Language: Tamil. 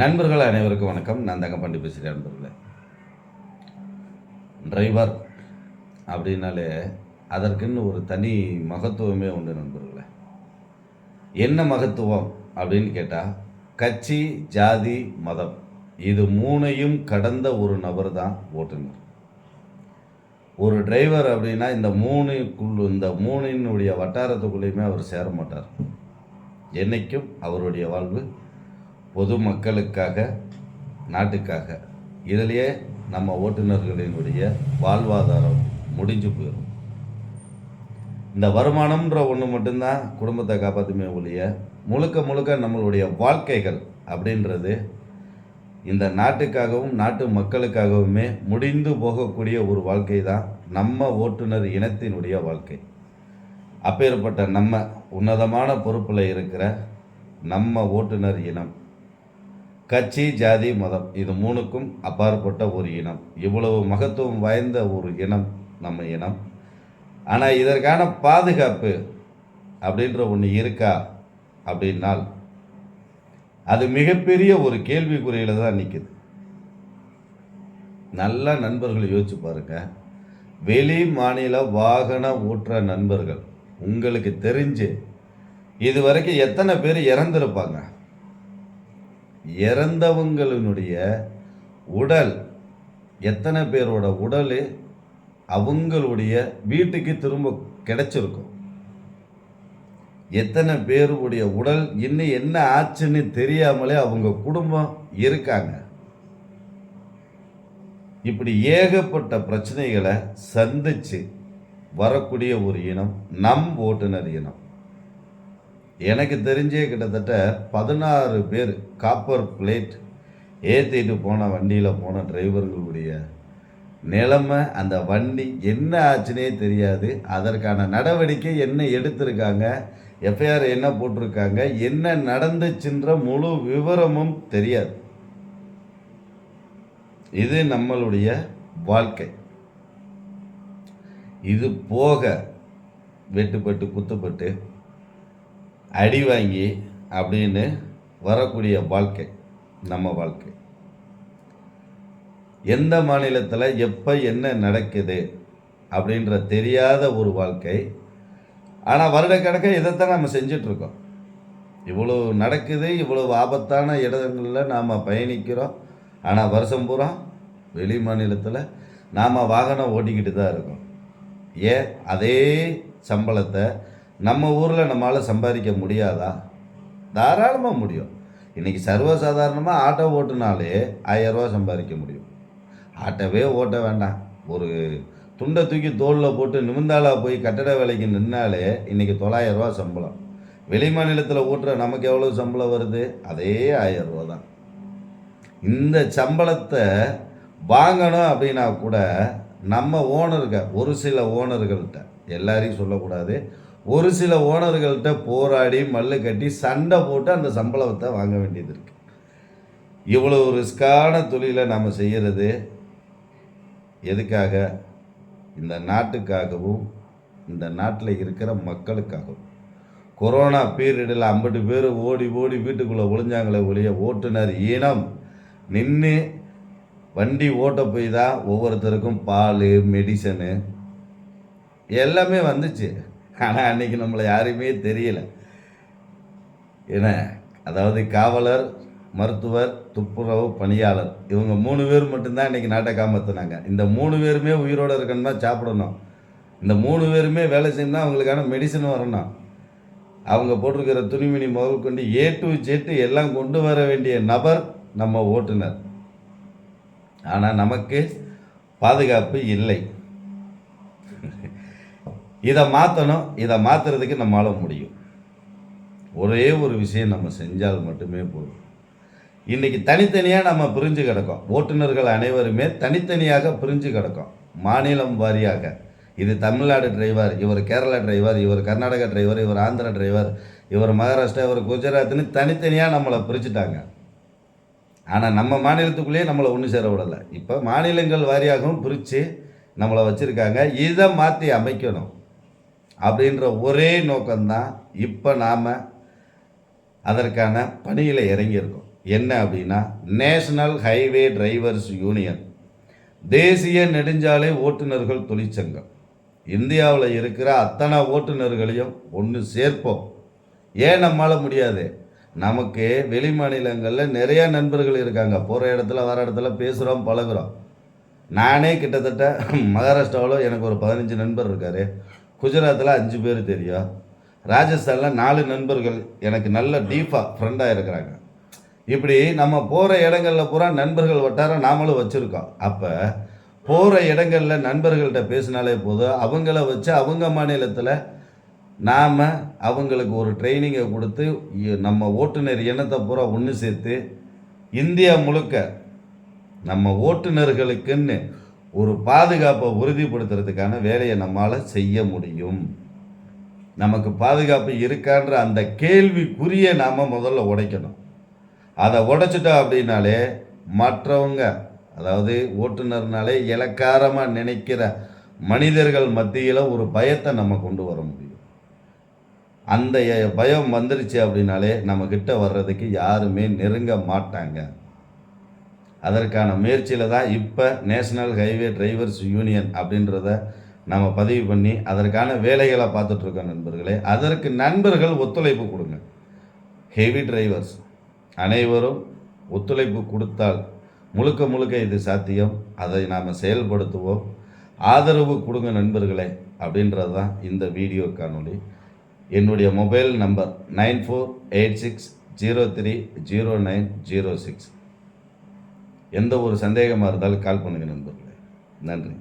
நண்பர்கள் அனைவருக்கும் வணக்கம். நான் தங்கப்பாண்டி பேசுகிறேன் நண்பர்களே. டிரைவர் அப்படின்னாலே அதற்குன்னு ஒரு தனி மகத்துவமே உண்டு நண்பர்களே. என்ன மகத்துவம் அப்படின்னு கேட்டால் கட்சி ஜாதி மதம். இது மூணையும் கடந்த ஒரு நபர் தான் ஓட்டுநர். ஒரு டிரைவர் அப்படின்னா இந்த மூணுக்குள் இந்த மூணினுடைய வட்டாரத்துக்குள்ளேயுமே அவர் சேர மாட்டார். என்றைக்கும் அவருடைய வாழ்வு பொதுமக்களுக்காக நாட்டுக்காக. இதிலேயே நம்ம ஓட்டுநர்களினுடைய வாழ்வாதாரம் முடிஞ்சு போயிடும் இந்த வருமானம்ன்ற ஒன்று மட்டும்தான் குடும்பத்தை காப்பாற்றுமே ஒழிய முழுக்க முழுக்க நம்மளுடைய வாழ்க்கைகள் அப்படின்றது இந்த நாட்டுக்காகவும் நாட்டு மக்களுக்காகவுமே முடிந்து போகக்கூடிய ஒரு வாழ்க்கை தான் நம்ம ஓட்டுநர் இனத்தினுடைய வாழ்க்கை. அப்பேற்பட்ட நம்ம உன்னதமான பொறுப்பில் இருக்கிற நம்ம ஓட்டுநர் இனம். கட்சி ஜாதி மதம் இது மூணுக்கும் அப்பாற்பட்ட ஒரு இனம். இவ்வளவு மகத்துவம் வாய்ந்த ஒரு இனம் நம்ம இனம். ஆனால் இதற்கான பாதுகாப்பு அப்படின்ற ஒன்று இருக்கா அப்படின்னால் அது மிகப்பெரிய ஒரு கேள்விக்குறியில் தான் நிற்குது நல்ல நண்பர்கள் யோசிச்சு பாருங்க. வெளி மாநில வாகன ஓட்டுற நண்பர்கள் உங்களுக்கு தெரிஞ்சு இது வரைக்கும் எத்தனை பேர் இறந்துருப்பாங்க? இறந்தவங்களினுடைய உடல் எத்தனை பேரோட உடல் அவங்களுடைய வீட்டுக்கு திரும்ப கிடைச்சிருக்கும். எத்தனை பேருடைய உடல் இன்னும் என்ன ஆச்சுன்னு தெரியாமலே அவங்க குடும்பம் இருக்காங்க. இப்படி ஏகப்பட்ட பிரச்சனைகளை சந்திச்சு வரக்கூடிய ஒரு இனம் நம் ஓட்டுநர் இனம். எனக்கு தெரிஞ்சே கிட்டத்தட்ட பதினாறு பேர் காப்பர் பிளேட் ஏற்றிட்டு போன வண்டியில் போன டிரைவர்களுடைய நிலைமை அந்த வண்டி என்ன ஆச்சுனே தெரியாது. அதற்கான நடவடிக்கை என்ன எடுத்திருக்காங்க எஃப்ஐஆர் என்ன போட்டிருக்காங்க என்ன நடந்துச்சுன்ற முழு விவரமும் தெரியாது. இது நம்மளுடைய வாழ்க்கை. இது போக வெட்டுப்பட்டு குத்துப்பட்டு அடி வாங்கி அப்படின்னு வரக்கூடிய வாழ்க்கை நம்ம வாழ்க்கை. எந்த மாநிலத்தில் எப்போ என்ன நடக்குது அப்படின்ற தெரியாத ஒரு வாழ்க்கை. ஆனால் வருடக்கணக்காக இதைத்தான் நம்ம செஞ்சிட்ருக்கோம். இவ்வளோ நடக்குது இவ்வளோ ஆபத்தான இடங்களில் நாம் பயணிக்கிறோம். ஆனால் வருஷம் பூரா வெளி மாநிலத்தில் நாம் வாகனம் ஓட்டிக்கிட்டு தான் இருக்கோம். ஏன்? அதே சம்பளத்தை நம்ம ஊரில் நம்மளால் சம்பாதிக்க முடியாதா? தாராளமாக முடியும். இன்றைக்கி சர்வசாதாரணமாக ஆட்டோ ஓட்டுனாலே ஆயரூவா சம்பாதிக்க முடியும். ஆட்டோவே ஓட்ட வேண்டாம். ஒரு துண்டை தூக்கி தோளில் போட்டு நிமிந்தாலாக போய் கட்டட வேலைக்கு நின்னாலே இன்றைக்கி தொள்ளாயிரரூவா சம்பளம். வெளி மாநிலத்தில் ஓட்டுற நமக்கு எவ்வளோ சம்பளம் வருது? அதே ஆயரூவா தான். இந்த சம்பளத்தை வாங்கணும் அப்படின்னா கூட நம்ம ஓனர்கள் ஒரு சில ஓனர்கள்ட்ட எல்லாரையும் சொல்லக்கூடாது. ஒரு சில ஓனர்கள்ட்ட போராடி மல்லு கட்டி சண்டை போட்டு அந்த சம்பளத்தை வாங்க வேண்டியது இருக்குது இவ்வளோ ரிஸ்கான தொழிலை நம்ம செய்கிறது எதுக்காக? இந்த நாட்டுக்காகவும் இந்த நாட்டில் இருக்கிற மக்களுக்காகவும். கொரோனா பீரியடில் ஐம்பது பேர் ஓடி ஓடி வீட்டுக்குள்ளே ஒளிஞ்சாங்களே ஒழிய ஓட்டுநர் இனம் நின்று வண்டி ஓட்ட போய் தான் ஒவ்வொருத்தருக்கும் பால் மெடிசனு எல்லாமே வந்துச்சு. ஆனால் அன்றைக்கி நம்மளை யாருமே தெரியல. என்ன அதாவது காவலர் மருத்துவர் துப்புரவு பணியாளர் இவங்க மூணு பேர் மட்டும்தான் இன்றைக்கி நாட்டை காமத்துனாங்க இந்த மூணு பேருமே உயிரோடு இருக்கணும்னா சாப்பிடணும். இந்த மூணு பேருமே வேலை செய்யணும்னா அவங்களுக்கான மெடிசன் வரணும். அவங்க போட்டிருக்கிற துணிமணி முதல் கொண்டு ஏ டு ஜெட்டு எல்லாம் கொண்டு வர வேண்டிய நபர் நம்ம ஓட்டுநர். ஆனால் நமக்கு பாதுகாப்பு இல்லை. இதை மாற்றணும் இதை மாற்றுறதுக்கு நம்மளால் முடியும். ஒரே ஒரு விஷயம் நம்ம செஞ்சால் மட்டுமே போதும். இன்றைக்கி தனித்தனியாக நம்ம பிரிஞ்சு கிடக்கோம். ஓட்டுநர்கள் அனைவருமே தனித்தனியாக பிரிஞ்சு கிடக்கோம். மாநிலம் வாரியாக. இது தமிழ்நாடு டிரைவர் இவர் கேரளா டிரைவர் இவர் கர்நாடகா டிரைவர் இவர் ஆந்திரா டிரைவர் இவர் மகாராஷ்டிரா இவர் குஜராத்னு தனித்தனியாக நம்மளை பிரிச்சுட்டாங்க. ஆனால் நம்ம மாநிலத்துக்குள்ளேயே நம்மளை ஒன்று சேர விடலை. இப்போ மாநிலங்கள் வாரியாகவும் பிரித்து நம்மளை வச்சுருக்காங்க. இதை மாற்றி அமைக்கணும். அப்படின்ற ஒரே நோக்கம்தான் இப்போ நாம் அதற்கான பணியில் இறங்கியிருக்கோம். என்ன அப்படின்னா நேஷனல் ஹைவே டிரைவர்ஸ் யூனியன் தேசிய நெடுஞ்சாலை ஓட்டுநர்கள் தொழிற்சங்கம். இந்தியாவில் இருக்கிற அத்தனை ஓட்டுநர்களையும் ஒன்று சேர்ப்போம். ஏன் நம்மளால் முடியாது? நமக்கு வெளி மாநிலங்களில் நிறைய நண்பர்கள் இருக்காங்க. போகிற இடத்துல வர இடத்துல பேசுகிறோம் பழகுறோம். நானே கிட்டத்தட்ட மகாராஷ்டிராவில் எனக்கு ஒரு பதினஞ்சு நண்பர் இருக்கார். குஜராத்தில் அஞ்சு பேர் தெரியும் ராஜஸ்தானில் நாலு நண்பர்கள் எனக்கு நல்ல டீப்பாக ஃப்ரெண்டாக இருக்கிறாங்க. இப்படி நம்ம போகிற இடங்களில் பூரா நண்பர்கள் வட்டாரம் நாமளும் வச்சுருக்கோம். அப்போ போகிற இடங்களில் நண்பர்கள்ட்ட பேசினாலே போதும். அவங்கள வச்சு அவங்க மாநிலத்தில் நாம் அவங்களுக்கு ஒரு ட்ரைனிங்கை கொடுத்து நம்ம ஓட்டுநர் இனத்தை பூரா ஒன்று சேர்த்து இந்தியா முழுக்க நம்ம ஓட்டுநர்களுக்குன்னு ஒரு பாதுகாப்பை உறுதிப்படுத்துறதுக்கான வேலையை நம்மால் செய்ய முடியும். நமக்கு பாதுகாப்பு இருக்கான்ற அந்த கேள்விக்குரிய நாம் முதல்ல உடைக்கணும். அதை உடைச்சிட்டோம் அப்படின்னாலே மற்றவங்க அதாவது ஓட்டுநர்னாலே இலக்காரமாக நினைக்கிற மனிதர்கள் மத்தியில் ஒரு பயத்தை நம்ம கொண்டு வர முடியும். அந்த பயம் வந்துருச்சு அப்படின்னாலே நம்மக்கிட்ட வர்றதுக்கு யாருமே நெருங்க மாட்டாங்க. அதற்கான முயற்சியில் தான் இப்போ நேஷனல் ஹைவே டிரைவர்ஸ் யூனியன் அப்படின்றத நம்ம பதிவு பண்ணி அதற்கான வேலைகளை பார்த்துட்ருக்கோம் நண்பர்களே. அதற்கு நண்பர்கள் ஒத்துழைப்பு கொடுங்க. ஹெவி டிரைவர்ஸ் அனைவரும் ஒத்துழைப்பு கொடுத்தால் முழுக்க முழுக்க இது சாத்தியம். அதை நாம் செயல்படுத்துவோம். ஆதரவு கொடுங்க நண்பர்களே அப்படின்றது தான் இந்த வீடியோ காணொளி. என்னுடைய mobile number nine four eight six zero three zero nine zero six. எந்த ஒரு சந்தேகமாக இருந்தாலும் கால் பண்ணுங்கள் நண்பர்களே. நன்றி.